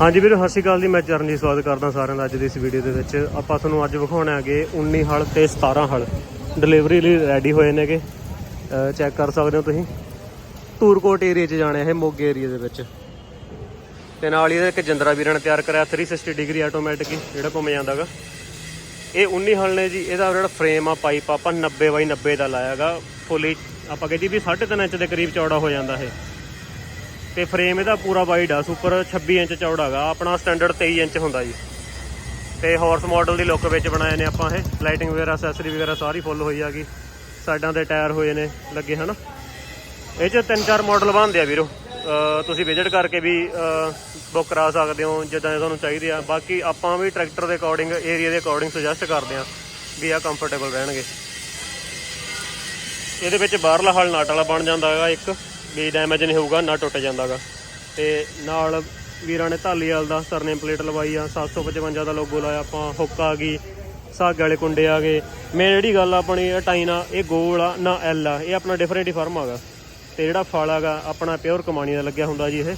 ਹਾਂਜੀ ਵੀਰੋ, ਸਤਿ ਸ਼੍ਰੀ ਅਕਾਲ ਜੀ। ਮੈਂ ਚਰਨਜੀਤ ਸਵਾਗਤ ਕਰਦਾ ਸਾਰਿਆਂ ਦਾ ਅੱਜ ਦੀ ਇਸ ਵੀਡੀਓ ਦੇ ਵਿੱਚ। ਆਪਾਂ ਤੁਹਾਨੂੰ ਅੱਜ ਵਿਖਾਉਣਾ ਹੈਗੇ 19 ਹਲ ਤੇ 17 ਹਲ। ਡਿਲੀਵਰੀ ਲਈ ਰੈਡੀ ਹੋਏ ਨੇਗੇ। ਚੈੱਕ ਕਰ ਸਕਦੇ ਹੋ ਤੁਸੀਂ। ਟੂਰਕੋਟ ਏਰੀਆ 'ਚ ਜਾਣਾ ਇਹ ਮੋਗੇ ਏਰੀਆ ਦੇ ਵਿੱਚ। ਤੇ ਨਾਲ ਹੀ ਇਹਦਾ ਇੱਕ ਜਿੰਦਰਾ ਵੀਰਾਂ ਨੇ ਤਿਆਰ ਕਰਿਆ 360 ਡਿਗਰੀ ਆਟੋਮੈਟਿਕ ਜਿਹੜਾ ਘੁੰਮ ਜਾਂਦਾਗਾ। ਇਹ 19 ਹਲ ਨੇ ਜੀ, ਇਹਦਾ ਜਿਹੜਾ ਫਰੇਮ ਆ ਪਾਈਪ ਆਪਾਂ 90 ਬਾਈ 90 ਦਾ ਲਾਇਆਗਾ। ਫੁੱਲੀ ਆਪਾਂ ਕਹਿੰਦੀ ਵੀ 3.5 ਇੰਚ ਦੇ ਕਰੀਬ ਚੌੜਾ ਹੋ ਜਾਂਦਾ ਇਹ। ਤੇ ਫਰੇਮ ਇਹਦਾ ਪੂਰਾ ਵਾਈਡ ਆ ਸੁਪਰ 26 ਇੰਚ ਚੌੜਾ ਹੈਗਾ, ਆਪਣਾ ਸਟੈਂਡਰਡ 23 ਇੰਚ ਹੁੰਦਾ ਜੀ। ਤੇ ਹਾਰਸ ਮਾਡਲ ਦੀ ਲੁੱਕ ਵਿੱਚ ਬਣਾਏ ਨੇ ਆਪਾਂ ਇਹ ਲਾਈਟਿੰਗ ਵਗੈਰਾ ਐਕਸੈਸਰੀ ਵਗੈਰਾ ਸਾਰੀ ਫੁੱਲ ਹੋਈ ਆਗੀ ਸਾਈਡਾਂ ਦੇ ਟਾਇਰ ਹੋਏ ਨੇ ਲੱਗੇ, ਹਨਾ? ਇਹ ਚ ਤਿੰਨ ਚਾਰ ਮਾਡਲ ਬਣਦੇ ਆ ਵੀਰੋ। ਤੁਸੀਂ ਵਿਜ਼ਿਟ ਕਰਕੇ ਵੀ ਬੁੱਕ ਕਰਾ ਸਕਦੇ ਹੋ, ਜਿੱਦਾਂ ਦੇ ਤੁਹਾਨੂੰ ਚਾਹੀਦੇ ਆ। ਬਾਕੀ ਆਪਾਂ ਵੀ ਟਰੈਕਟਰ ਦੇ ਅਕੋਰਡਿੰਗ ਏਰੀਆ ਦੇ ਅਕੋਰਡਿੰਗ ਸੁਜੈਸਟ ਕਰਦੇ ਆ ਵੀ ਆ ਕੰਫਰਟੇਬਲ ਰਹਿਣਗੇ। ਇਹਦੇ ਵਿੱਚ ਬਾਹਰਲਾ ਹਲ ਨਾਟ ਵਾਲਾ ਬਣ ਜਾਂਦਾ ਹੈਗਾ ਇੱਕ। ਵੀ ਡੈਮੇਜ ਨਹੀਂ ਹੋਊਗਾ, ਨਾ ਟੁੱਟ ਜਾਂਦਾਗਾ। ਤੇ ਨਾਲ ਵੀਰਾਂ ਨੇ ਢਾਲੀਵਾਲ ਦਾ ਸਰਨੇਮ ਪਲੇਟ ਲਵਾਈ ਆ 755 ਦਾ ਲੋਗੋ ਲਾਇਆ ਆਪਾਂ, ਹੁੱਕ ਆ ਗਈ, ਸਾਗ ਵਾਲੇ ਕੁੰਡੇ ਆ ਗਏ। ਮੇਨ ਜਿਹੜੀ ਗੱਲ ਆ ਆਪਣੀ, ਇਹ ਟਾਈਨ ਆ ਇਹ ਗੋਲ ਆ, ਨਾ ਐਲ ਆ, ਇਹ ਆਪਣਾ ਡਿਫਰੈਂਟ ਹੀ ਫਰਮ ਆਗਾ। ਤੇ ਜਿਹੜਾ ਫਲ ਹੈਗਾ ਆਪਣਾ ਪਿਓਰ ਕਮਾਣੀ ਦਾ ਲੱਗਿਆ ਹੁੰਦਾ ਜੀ ਇਹ।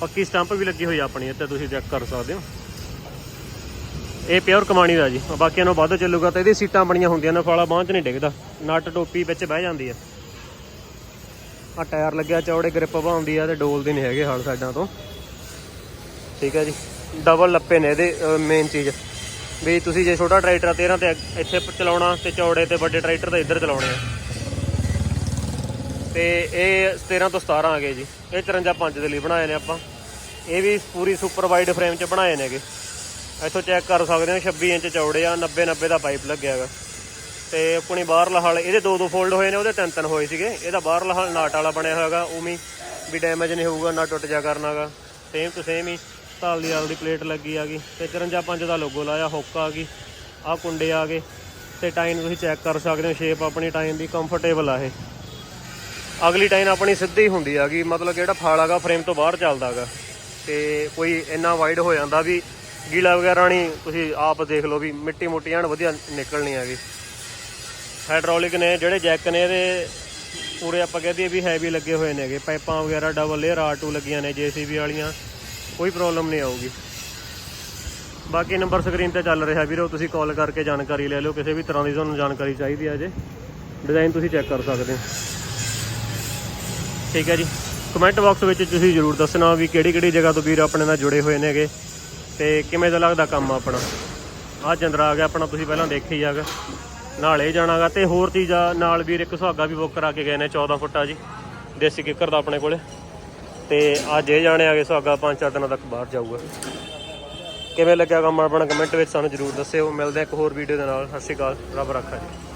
ਪੱਕੀ ਸਟੰਪ ਵੀ ਲੱਗੀ ਹੋਈ ਆ ਆਪਣੀ, ਇੱਥੇ ਤੁਸੀਂ ਚੈੱਕ ਕਰ ਸਕਦੇ ਹੋ। ਇਹ ਪਿਓਰ ਕਮਾਣੀ ਦਾ ਜੀ, ਬਾਕੀਆਂ ਨੂੰ ਵੱਧ ਚੱਲੂਗਾ ਤੇ ਇਹਦੀ ਸੀਟਾਂ ਬਣੀਆਂ ਹੁੰਦੀਆਂ ਨੇ, ਫਾਲਾ ਬਾਂਹ 'ਚ ਨਹੀਂ ਡਿੱਗਦਾ, ਨਟ ਟੋਪੀ ਵਿੱਚ ਬਹਿ ਜਾਂਦੀ ਆ। ਆ ਟਾਇਰ ਲੱਗਿਆ, ਚੌੜੇ ਗ੍ਰਿਪ ਭਾਉਂਦੀ ਆ ਤੇ ਡੋਲਦੇ ਨਹੀਂ ਹੈਗੇ ਹਾਲ ਸਾਈਡਾਂ ਤੋਂ। ਠੀਕ ਹੈ ਜੀ। ਡਬਲ ਲੱਪੇ ਨੇ ਇਹਦੇ ਮੇਨ ਚੀਜ਼। ਵੀ ਤੁਸੀਂ ਜੇ ਛੋਟਾ ਟਰੈਕਟਰ ਆ 13 ਤੇ ਇੱਥੇ ਚਲਾਉਣਾ ਤੇ ਚੌੜੇ ਤੇ ਵੱਡੇ ਟਰੈਕਟਰ ਤੇ ਇੱਧਰ ਚਲਾਉਣੇ ਆ। ਤੇ ਇਹ 13 ਤੋਂ 17 ਆ ਗਏ ਜੀ। ਇਹ 53 5 ਦੇ ਲਈ ਬਣਾਏ ਨੇ ਆਪਾਂ। ਇਹ ਵੀ ਪੂਰੀ ਸੁਪਰ ਵਾਈਡ ਫਰੇਮ 'ਚ ਬਣਾਏ ਨੇਗੇ। ਇੱਥੋਂ ਚੈੱਕ ਕਰ ਸਕਦੇ ਹੋ 26 ਇੰਚ ਚੌੜੇ ਆ 90 90 ਦਾ ਪਾਈਪ ਲੱਗਿਆ ਹੈਗਾ। ਤੇ ਆਪਣੀ ਬਾਹਰਲਾ ਹਲ, ਇਹਦੇ ਦੋ ਦੋ ਫੋਲਡ ਹੋਏ ਨੇ, ਉਹਦੇ ਤਿੰਨ ਤਿੰਨ ਹੋਏ ਸੀਗੇ। ਇਹਦਾ ਬਾਹਰਲਾ ਹਲ ਨਾਟ ਵਾਲਾ ਬਣਿਆ ਹੋਇਆਗਾ ਉਵੇਂ ਵੀ ਡੈਮੇਜ ਨਹੀਂ ਹੋਊਗਾ, ਨਾ ਟੁੱਟ ਜਾ ਕਰਨਾਗਾ। ਸੇਮ ਟੂ ਸੇਮ ਹੀ ਤਾਲ ਦੀ ਆਲ ਦੀ ਪਲੇਟ ਲੱਗੀ ਆ ਗਈ। ਤੇ 54 5 ਦਾ ਲੋਗੋ ਲਾਇਆ, ਹੁੱਕ ਆ ਗਈ ਆ ਕੁੰਡੇ ਆ ਗਏ। ਤੇ ਟਾਈਨ ਤੁਸੀਂ ਚੈੱਕ ਕਰ ਸਕਦੇ ਹੋ ਸ਼ੇਪ ਆਪਣੀ ਟਾਈਨ ਦੀ ਕੰਫਰਟੇਬਲ ਆ ਇਹ। ਅਗਲੀ ਟਾਈਨ ਆਪਣੀ ਸਿੱਧੀ ਹੁੰਦੀ ਆਗੀ ਮਤਲਬ ਜਿਹੜਾ ਫਾਲ ਆਗਾ ਫਰੇਮ ਤੋਂ ਬਾਹਰ ਚੱਲਦਾਗਾ ਤੇ ਕੋਈ ਇੰਨਾ ਵਾਈਡ ਹੋ ਜਾਂਦਾ ਵੀ, ਗੀਲਾ ਵਗੈਰਾ ਨਹੀਂ, ਤੁਸੀਂ ਆਪ ਦੇਖ ਲਓ ਵੀ ਮਿੱਟੀ ਮੁੱਟੀ ਐਨ ਵਧੀਆ ਨਿਕਲਣੀ ਹੈਗੀ। ਹਾਈਡ੍ਰੋਲਿਕ ਨੇ, ਜਿਹੜੇ ਜੈਕ ਨੇ ਇਹਦੇ ਪੂਰੇ ਆਪਾਂ ਕਹਦੇ ਵੀ ਹੈਵੀ ਲੱਗੇ ਹੋਏ ਨੇਗੇ। ਪਾਈਪਾਂ ਵਗੈਰਾ ਡਬਲ ਲੇਅਰ R2 ਲੱਗੀਆਂ ਨੇ JCB ਵਾਲੀਆਂ, ਕੋਈ ਪ੍ਰੋਬਲਮ ਨਹੀਂ ਆਊਗੀ। ਬਾਕੀ ਨੰਬਰ ਸਕਰੀਨ ਤੇ ਚੱਲ ਰਿਹਾ ਵੀਰੋ, ਤੁਸੀਂ ਕਾਲ ਕਰਕੇ ਜਾਣਕਾਰੀ ਲੈ ਲਿਓ, ਕਿਸੇ ਵੀ ਤਰ੍ਹਾਂ ਦੀ ਤੁਹਾਨੂੰ ਜਾਣਕਾਰੀ ਚਾਹੀਦੀ ਹੈ ਜੇ ਡਿਜ਼ਾਈਨ ਤੁਸੀਂ ਚੈੱਕ ਕਰ ਸਕਦੇ ਹੋ। ਠੀਕ ਹੈ ਜੀ। ਕਮੈਂਟ ਬਾਕਸ ਵਿੱਚ ਤੁਸੀਂ ਜਰੂਰ ਦੱਸਣਾ ਵੀ ਕਿਹੜੀ ਕਿਹੜੀ ਜਗ੍ਹਾ ਤੋਂ ਵੀਰ ਆਪਣੇ ਨਾਲ ਜੁੜੇ ਹੋਏ ਨੇਗੇ ਤੇ ਕਿਵੇਂ ਦਾ ਲੱਗਦਾ ਕੰਮ ਆਪਣਾ। ਆਹ ਚੰਦਰਾ ਆ ਗਿਆ, ਆਪਣਾ ਤੁਸੀਂ ਪਹਿਲਾਂ ਦੇਖਿਆ ਹੀ ਹੈਗਾ ਨਾਲ ਇਹ ਜਾਣਾਗਾ ਤੇ ਹੋਰ ਚੀਜ਼ਾਂ ਨਾਲ ਵੀਰ ਇੱਕ ਸੁਹਾਗਾ ਵੀ ਬੁੱਕ ਕਰਾ ਕੇ ਗਏ ਨੇ 14 ਫੁੱਟਾ ਜੀ, ਦੇਸੀ ਕਿੱਕਰ ਦਾ ਆਪਣੇ ਕੋਲੇ। ਤੇ ਅੱਜ ਇਹ ਜਾਣੇ ਆਗੇ ਸੁਹਾਗਾ 5-4 ਦਿਨਾਂ ਤੱਕ ਬਾਹਰ ਜਾਊਗਾ। ਕਿਵੇਂ ਲੱਗਿਆ ਕੰਮ ਆਪਣਾ? ਕਮੈਂਟ ਵਿੱਚ ਸਾਨੂੰ ਜਰੂਰ ਦੱਸਿਓ। ਮਿਲਦੇ ਇੱਕ ਹੋਰ ਵੀਡੀਓ ਦੇ ਨਾਲ। ਸਤਿ ਸ਼੍ਰੀ ਅਕਾਲ। ਰੱਬ ਰੱਖਾ ਜੀ।